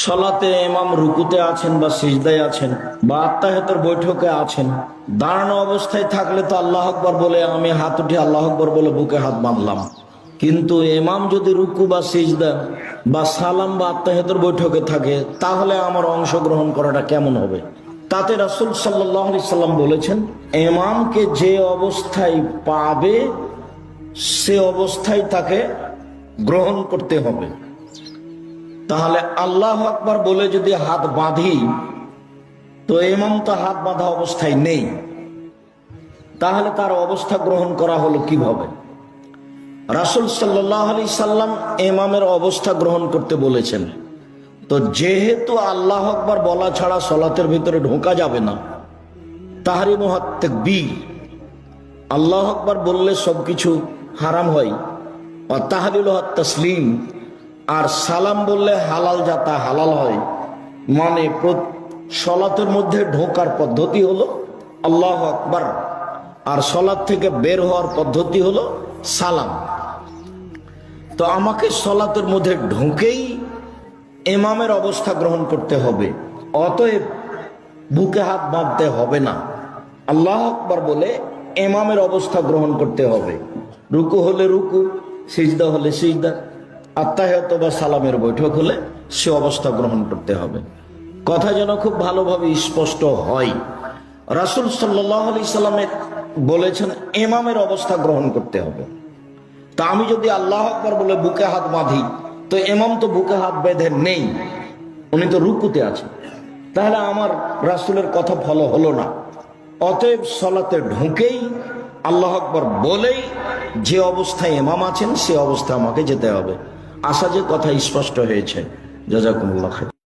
সলাতে ইমাম রুকুতে আছেন বা সিজদায় আছেন বা আত্মাহেতর বৈঠকে আছেন, দাঁড়ানো অবস্থায় থাকলে তো আল্লাহ আকবর বলে, আমি হাত উঠে আল্লাহ আকবর বলে বুকে হাত বাঁধলাম। কিন্তু এমাম যদি রুকু বা সিজদা বা সালাম বা আত্মাহেতর বৈঠকে থাকে, তাহলে আমার অংশগ্রহণ করাটা কেমন হবে? তাতে রাসুল সাল্লাহ সাল্লাম বলেছেন এমামকে যে অবস্থায় পাবে, সে অবস্থায় তাকে গ্রহণ করতে হবে। তাহলে আল্লাহ আকবার বলে যদি হাত বাঁধি, তো ইমাম তো হাত বাঁধা অবস্থায় নেই। তাহলে তার অবস্থা গ্রহণ করা হলো কীভাবে? রাসুল সাল্লাহ আলি সাল্লাম এমামের অবস্থা গ্রহণ করতে বলেছেন, তো যেহেতু আল্লাহ আকবার বলা ছাড়া সলাতের ভিতরে ঢোকা যাবে না তাহারি মহাত্মেক বীর আল্লাহ আকবার বললে সবকিছু হারাম হয়, আর তাহারিল তসলিম। আর সালাম বললে হালাল যাতা হালাল হয়। মানে সলাতের মধ্যে ঢোকার পদ্ধতি হলো আল্লাহ আকবার। আর সলাৎ থেকে বের হওয়ার পদ্ধতি হলো সালাম। তো আমাকে সলাতের মধ্যে ঢুকেই এমামের অবস্থা গ্রহণ করতে হবে। অতএব বুকে হাত বাঁধতে হবে না। আল্লাহ আকবার বলে এমামের অবস্থা গ্রহণ করতে হবে। রুকু হলে রুকু, সিজদা হলে সিজদা। আত্মাহত বা সালামের বৈঠক হলে সে অবস্থা গ্রহণ করতে হবে। কথা যেন খুব ভালোভাবে স্পষ্ট হয়। রাসুল সাল্লাহ আলি বলেছেন এমামের অবস্থা গ্রহণ করতে হবে। তা আমি যদি আল্লাহ আকবর বলে বুকে হাত বাঁধি, তো এমাম তো বুকে হাত বেঁধে নেই। উনি তো রুকুতে আছে তাহলে আমার রাসুলের কথা ফলো হলো না। অতএব সলাতে ঢুকেই আল্লাহ আকবর বলেই যে অবস্থায় এমাম আছেন, সে অবস্থা আমাকে যেতে হবে। আশা যে কথা স্পষ্ট হয়েছে। জাজাকুমুল্লাহ